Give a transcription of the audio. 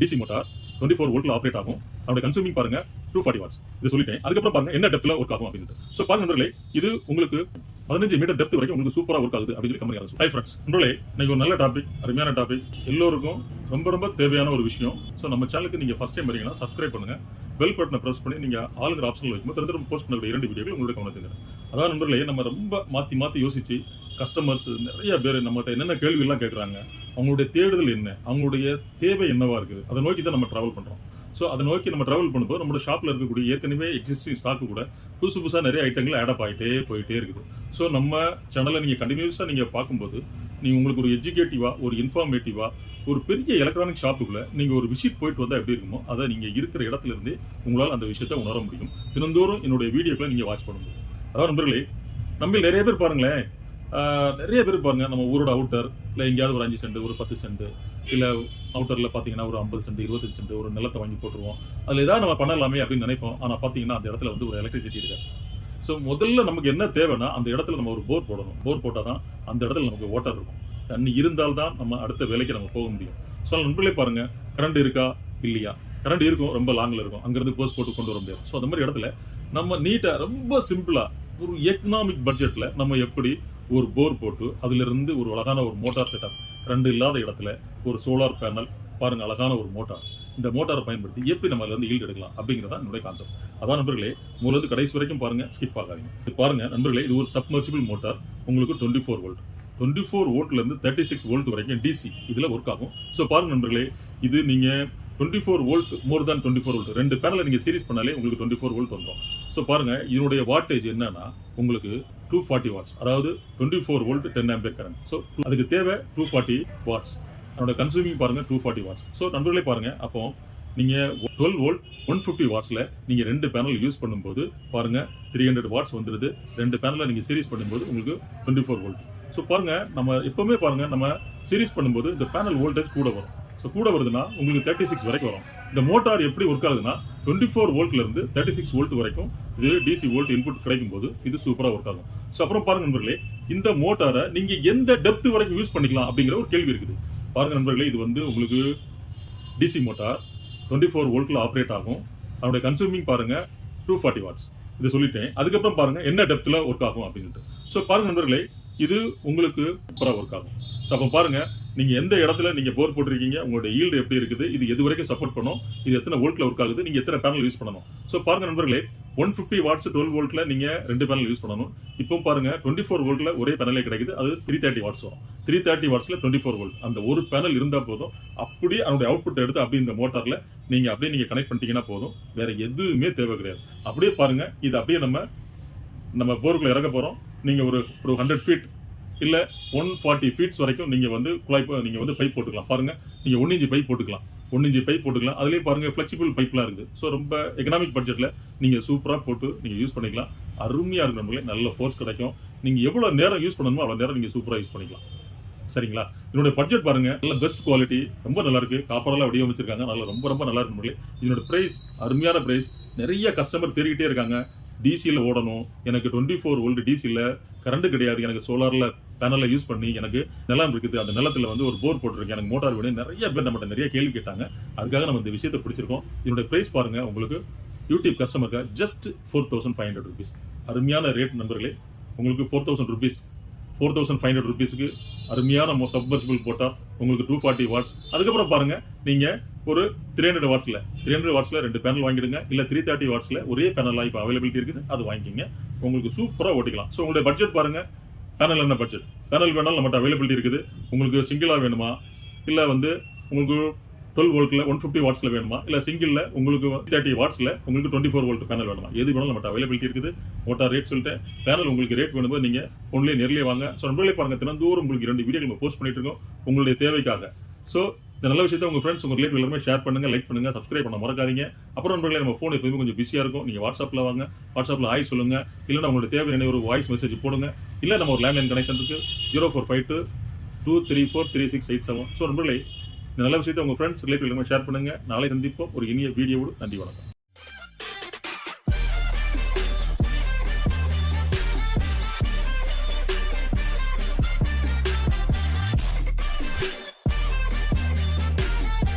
DC motor twenty four வோல்ட்ல operate ஆகும். அதோட கன்சூமிங் பாருங்க டூ ஃபார்ட்டி வாட்ஸ் இது சொல்லிட்டேன். அதுக்கப்புறம் பாருங்க என்ன டெப்த்ல ஒர்க் ஆகும் அப்படின்னு ஸோ பாருங்க நண்பர்களே இது உங்களுக்கு பதினஞ்சு மீட்டர் டெப்த் வரைக்கும் உங்களுக்கு சூப்பராக ஒர்க் ஆகுது அப்படின்னு சொல்லி கம்பெனி அரசு ஹை ஃப்ரெண்ட்ஸ் நண்பர்களே இன்னைக்கு ஒரு நல்ல டாபிக் அருமையான டாபிக் எல்லோருக்கும் ரொம்ப ரொம்ப தேவையான ஒரு விஷயம். ஸோ நம்ம சேனலுக்கு நீங்கள் ஃபஸ்ட் டைம் வரீங்கன்னா சப்ஸ்கிரைப் பண்ணுங்க. பெல் பட்டனை ப்ரெஸ் பண்ணி நீங்கள் ஆளுங்கிற ஆப்ஷன் வைக்கும்போது திறந்து போஸ்ட் பண்ணக்கூடிய இரண்டு வீடியோக்கள் உங்களுடைய கவனத்துக்கு அதான் நண்பர்களே நம்ம ரொம்ப மாற்றி மாற்றி யோசிச்சு கஸ்டமர்ஸ் நிறைய பேர் நம்மகிட்ட என்னென்ன கேள்விகள்லாம் கேட்குறாங்க அவங்களுடைய தேடுதல் என்ன அவங்களுடைய தேவை என்னவாக இருக்குது அதை நோக்கி தான் நம்ம ட்ராவல் பண்ணுறோம் ஸோ அதை நோக்கி நம்ம ட்ராவல் பண்ணும்போது நம்மளோட ஷாப்பில் இருக்கக்கூடிய ஏற்கனவே எக்ஸிஸ்டிங் ஸ்டாக்கு கூட புதுசு புதுசாக நிறைய ஐட்டங்கள் ஆடப் ஆகிட்டே போயிட்டே இருக்குது. ஸோ நம்ம சேனலை நீங்கள் கண்டினியூஸாக நீங்கள் பார்க்கும்போது நீங்கள் உங்களுக்கு ஒரு எஜுகேட்டிவாக ஒரு இன்ஃபார்மேட்டிவாக ஒரு பெரிய எலக்ட்ரானிக் ஷாப்புக்குள்ளே நீங்கள் ஒரு விசிட் போயிட்டு வந்தால் எப்படி இருக்குமோ அதை நீங்கள் இருக்கிற இடத்துல இருந்தே உங்களால் அந்த விஷயத்தை உணர முடியும். தினந்தோறும் என்னுடைய வீடியோக்களை நீங்கள் வாட்ச் பண்ணும்போது. அதான் நண்பர்களே நம்ம நிறைய பேர் பாருங்களேன் நிறைய பேர் பாருங்க நம்ம ஊரோட அவுட்டர் இல்லை எங்கேயாவது ஒரு அஞ்சு சென்ட் ஒரு பத்து சென்ட் இல்லை அவுட்டரில் பார்த்தீங்கன்னா ஒரு ஐம்பது சென்ட் இருபத்தஞ்சு சென்ட் ஒரு நிலத்தை வாங்கி போட்டுருவோம். அதில் ஏதாவது நம்ம பண்ணலாமே அப்படின்னு நினைப்போம். ஆனால் பார்த்தீங்கன்னா அந்த இடத்துல வந்து ஒரு எலக்ட்ரிசிட்டி இருக்காது. ஸோ முதல்ல நமக்கு என்ன தேவைன்னா அந்த இடத்துல நம்ம ஒரு போர் போடணும். போர் போட்டால் தான் அந்த இடத்துல நமக்கு ஓட்டர் இருக்கும். தண்ணி இருந்தால்தான் நம்ம அடுத்த வேலைக்கு நம்ம போக முடியும். ஸோ நண்பர்களே பாருங்கள் கரண்ட் இருக்கா? இல்லையா? கரண்ட் இருக்கும் ரொம்ப லாங்கில் இருக்கும். அங்கேருந்து போஸ்ட் போட்டு கொண்டு வர முடியாது. ஸோ அந்த மாதிரி இடத்துல நம்ம நீட்டாக ரொம்ப சிம்பிளாக ஒரு எக்கனாமிக் பட்ஜெட்டில் நம்ம எப்படி ஒரு போர் போட்டு அதிலிருந்து ஒரு அழகான ஒரு மோட்டார் செட்டப் ரெண்டு இல்லாத இடத்துல ஒரு சோலார் பேனல் பாருங்கள் அழகான ஒரு மோட்டார் இந்த மோட்டாரை பயன்படுத்தி எப்படி நம்ம அதிலிருந்து ஈல்டு எடுக்கலாம் அப்படிங்கிறதா என்னுடைய கான்செப்ட் அதான் நண்பர்களே முதல்ல கடைசி வரைக்கும் பாருங்கள் ஸ்கிப் ஆகாதீங்க. இது பாருங்கள் நண்பர்களே இது ஒரு சப்மர்சிபிள் மோட்டார் உங்களுக்கு twenty four volt twenty four வோல்ட்ல thirty six volt வரைக்கும் டிசி இதில் ஒர்க் ஆகும். ஸோ பாருங்கள் நண்பர்களே இது நீங்கள் twenty four volt more than twenty four volt ரெண்டு பேனலை நீங்கள் சீரிஸ் பண்ணாலே உங்களுக்கு டுவெண்ட்டி ஃபோர் வோல்ட் வந்துடும் ஸோ பாருங்கள் இதனுடைய வாட்டேஜ் என்னன்னா உங்களுக்கு டூ ஃபார்ட்டி வாட்ஸ் அதாவது twenty four volt ten ampere current so அதுக்கு தேவை டூ ஃபார்ட்டி வாட்ஸ் அதோட கன்சூமிங் பாருங்கள் டூ ஃபார்ட்டி வாட்ஸ் ஸோ நண்பர்களே பாருங்கள் அப்போ நீங்கள் டுவெல் வோல்ட் ஒன் ஃபிஃப்டி வாட்ஸில் நீங்கள் ரெண்டு பேனல் யூஸ் பண்ணும்போது பாருங்கள் த்ரீ ஹண்ட்ரட் வாட்ஸ் வந்துடுது ரெண்டு பேனலில் நீங்கள் சீரிஸ் பண்ணும்போது உங்களுக்கு டுவெண்ட்டி ஃபோர் வோல்ட் ஸோ பாருங்கள் நம்ம எப்போவுமே பாருங்கள் நம்ம சீரிஸ் பண்ணும்போது இந்த பேனல் வோல்டேஜ் கூட வரும். ஸோ கூட வருதுன்னா உங்களுக்கு தேர்ட்டி சிக்ஸ் வரைக்கும் வரும். இந்த மோட்டார் எப்படி ஒர்க் ஆகுதுன்னா டுவெண்ட்டி ஃபோர் வோல்ட்ல இருந்து தேர்ட்டி சிக்ஸ் வோல்ட் வரைக்கும் இது டிசி வோல்ட் இன்புட் கிடைக்கும் போது இது சூப்பராக ஒர்க் ஆகும். ஸோ அப்புறம் பாருங்க நண்பர்களே இந்த மோட்டாரை நீங்க எந்த டெப்த் வரைக்கும் யூஸ் பண்ணிக்கலாம் அப்படிங்கிற ஒரு கேள்வி இருக்குது. பாருங்க நண்பர்களே இது வந்து உங்களுக்கு டிசி மோட்டார் டுவெண்ட்டி ஃபோர் வோல்ட்ல ஆப்ரேட் ஆகும். அதோட கன்சூமிங் பாருங்க டூ ஃபார்ட்டி வாட்ஸ் இதை சொல்லிட்டேன். அதுக்கப்புறம் பாருங்க என்ன டெப்த்ல ஒர்க் ஆகும் அப்படின்ட்டு ஸோ பாருங்க நண்பர்களே இது உங்களுக்கு சூப்பராக ஒர்க் ஆகும். ஸோ அப்போ பாருங்க நீங்க எந்த இடத்துல நீங்க போர் போட்டிருக்கீங்க உங்களுடைய ஈல்டு எப்படி இருக்குது இது எது வரைக்கும் சப்போர்ட் பண்ணும் இது எத்தனை வோல்ட்ல ஒர்க் ஆகுது நீங்க எத்தனை பேனல் யூஸ் பண்ணணும். ஸோ பாருங்க நண்பர்களே ஒன் ஃபிஃப்டி வாட்ஸ் டுவெல் வோல்ட்ல நீங்க ரெண்டு பேனல் யூஸ் பண்ணணும். இப்போ பாருங்க டுவெண்ட்டி ஃபோர் வோல்ட்ல ஒரே பேனலே கிடைக்குது அது த்ரீ தேர்ட்டி வாட்ஸ் வரும். த்ரீ தேர்ட்டி வாட்ஸ்ல டுவெண்ட்டி ஃபோர் வோல்ட் அந்த ஒரு பேனல் இருந்தா போதும் அப்படியே அதனுடைய அவுட்புட் எடுத்து அப்படி இந்த மோட்டார்ல நீங்க அப்படியே நீங்க கனெக்ட் பண்ணிட்டீங்கன்னா போதும் வேற எதுவுமே தேவை கிடையாது. அப்படியே பாருங்க இது அப்படியே நம்ம நம்ம போருக்குள்ள இறங்க போறோம். நீங்க ஒரு ஒரு ஹண்ட்ரட் ஃபீட் இல்லை ஒன் ஃபார்ட்டி ஃபீட்ஸ் வரைக்கும் நீங்கள் வந்து குழாய் நீங்கள் வந்து பைப் போட்டுக்கலாம். பாருங்கள் நீங்கள் ஒன் இன்ச்சு பைப் போட்டுக்கலாம். ஒன் இன்ச்சு பைப் போட்டுக்கலாம். அதுலேயும் பாருங்கள் ஃப்ளெக்சிபிள் பைப்லாம் இருக்குது ஸோ ரொம்ப எக்கனாமிக் பட்ஜெட்டில் நீங்கள் சூப்பராக போட்டு நீங்கள் யூஸ் பண்ணிக்கலாம். அருமையாக இருக்கு நம்மளே. நல்ல ஃபோர்ஸ் கிடைக்கும். நீங்கள் எவ்வளோ நேரம் யூஸ் பண்ணணுமோ அவ்வளோ நேரம் நீங்கள் சூப்பராக யூஸ் பண்ணிக்கலாம். சரிங்களா? இதனுடைய பட்ஜெட் பாருங்க. நல்ல பெஸ்ட் குவாலிட்டி ரொம்ப நல்லா இருக்கு. காப்பரெல்லாம் வடிவமைச்சிருக்காங்க. நல்லா ரொம்ப ரொம்ப நல்லா இருக்கு இதனோட பிரைஸ் அருமையான பிரைஸ் நிறைய கஸ்டமர் தேடிக்கிட்டே இருக்காங்க. டிசியில் ஓடணும். எனக்கு டுவெண்ட்டி ஃபோர் ஓல்டு டிசியில் கரண்ட் கிடையாது. எனக்கு சோலாரில் பேனலை யூஸ் பண்ணி எனக்கு நிலம் இருக்குது. அந்த நிலத்தில் வந்து ஒரு போர் போட்டிருக்கேன் எனக்கு மோட்டார் வேணும். நிறைய பேர் நம்மகிட்ட நிறைய கேள்வி கேட்டாங்க. அதுக்காக நம்ம இந்த விஷயத்தை பிடிச்சிருக்கோம். இதனுடைய ப்ரைஸ் பாருங்கள் உங்களுக்கு யூடியூப் கஸ்டமருக்கு just four thousand five hundred rupees அருமையான ரேட் நண்பர்களே. உங்களுக்கு four thousand rupees four thousand five hundred ருபீஸுக்கு அருமையான சப்மர்சிபிள் போட்டால் உங்களுக்கு டூ ஃபார்ட்டி வாட்ஸ் அதுக்கப்புறம் பாருங்கள் நீங்கள் ஒரு த்ரீ ஹண்ட்ரட் வாட்ஸில் த்ரீ ஹண்ட்ரட் வாட்ஸில் ரெண்டு பேனல் வாங்கிடுங்க. இல்லை த்ரீ தேர்ட்டி வாட்ஸில் ஒரே பேனலாக இப்போ அவைலபிலிட்டி இருக்குது. அது வாங்கிக்கிங்க. உங்களுக்கு சூப்பராக ஓட்டிக்கலாம். ஸோ உங்களுடைய பட்ஜெட் பாருங்க. பேனல் என்ன பட்ஜெட் பேனல் வேணாலும் நம்மகிட்ட அவைலபிலிட்டி இருக்குது. உங்களுக்கு சிங்கிளாக வேணுமா? இல்லை வந்து உங்களுக்கு டுவெல் வோல்ட்டில் ஒன் ஃபிஃப்டி வாட்ஸில் வேணுமா? இல்லை சிங்கிளில் உங்களுக்கு தேர்ட்டி வாட்ஸில் உங்களுக்கு டுவெண்ட்டி ஃபோர் வோல்ட் பேனல் வேணுமா? எது வேணாலும் நம்மகிட்ட அவைலபிலிட்டி இருக்குது. மோட்டார் ரேட் சொல்லிட்டேன் பேனல் உங்களுக்கு ரேட் வேணும்போது நீங்கள் ஒன்லயே நேரிலே வாங்க. ஸோ நம்மளே பாருங்கள் தினந்தோறும் உங்களுக்கு ரெண்டு வீடியோ நம்ம போஸ்ட் பண்ணிட்டு இருக்கோம். உங்களுடைய தேவைக்காக. ஸோ இந்த நல்ல விஷயத்தை உங்கள் ஃப்ரெண்ட்ஸ் உங்கள் ரிலேட்டிவ் எல்லாருமே ஷேர் பண்ணுங்கள் லைக் பண்ணுங்கள் சப்ஸ்கிரைப் பண்ண மறக்காதீங்க. அப்புறம் நண்பர்களே நம்ம ஃபோன் எப்பவுமே கொஞ்சம் பிஸியாக இருக்கும். நீங்கள் வாட்ஸ்அப்பில் வாங்க. வாட்ஸ்அப்பில் ஹாய் சொல்லுங்க. இல்லைன்னா உங்களுடைய தேவையான ஒரு வாய்ஸ் மெசேஜ் போடுங்க. இல்லை நம்ம ஒரு லேண்ட்லைன் கனெக்ஷன் இருக்கு. Zero four five two two three four three six eight seven so நண்பர்களே இந்த நல்ல விஷயத்தை உங்கள் ஃப்ரெண்ட்ஸ் ரிலேட்டிவ் எல்லாமே ஷேர் பண்ணுங்கள் நாளை சந்திப்போம். ஒரு இனிய வீடியோவோடு நன்றி வணக்கம்.